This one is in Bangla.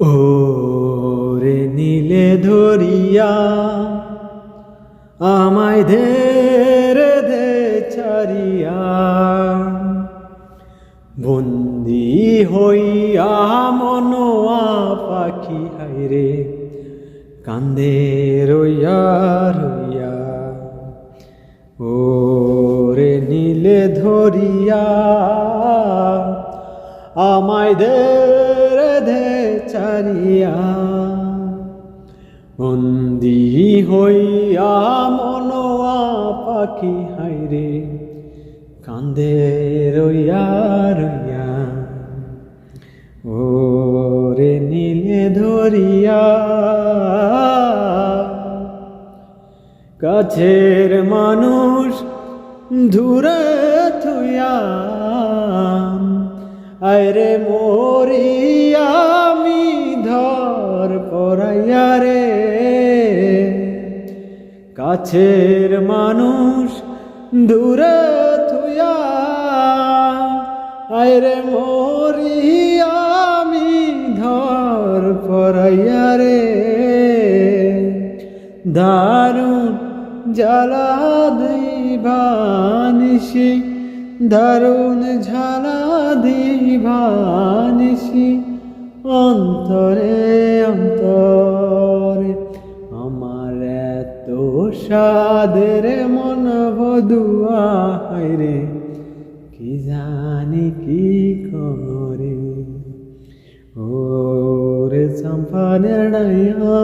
ও রে নীলে ধরিয়া আমায় ধেরে ধে ছাড়িয়া। বন্দি হইয়া মনোয়া পাখি হাইরে কান্দে রইয়া রইয়া। ও রে নীলে ধরিয়া আমায় দে চারিয়া। বন্দি হইয়া মনোয়া পাখি হাইরে কান্দে রইয়া রইয়া। ও রে নীলে ধরিয়া কাছের মানুষ দূরে থুয়া আরে মরিয়া আমি ধর পড়াইয়া রে। কাছের মানুষ দূরে থুয়া আরে মরিয়া আমি ধর পড়াইয়া রে। দারুণ জ্বালা দিবানিসি দারুণ ঝালা দিবানিসি অন্তরে অন্তরে। আমার এত সাদের মন বধুয়া রে, কি জানি কি করে। ওরে চম্পা নেড়াইয়া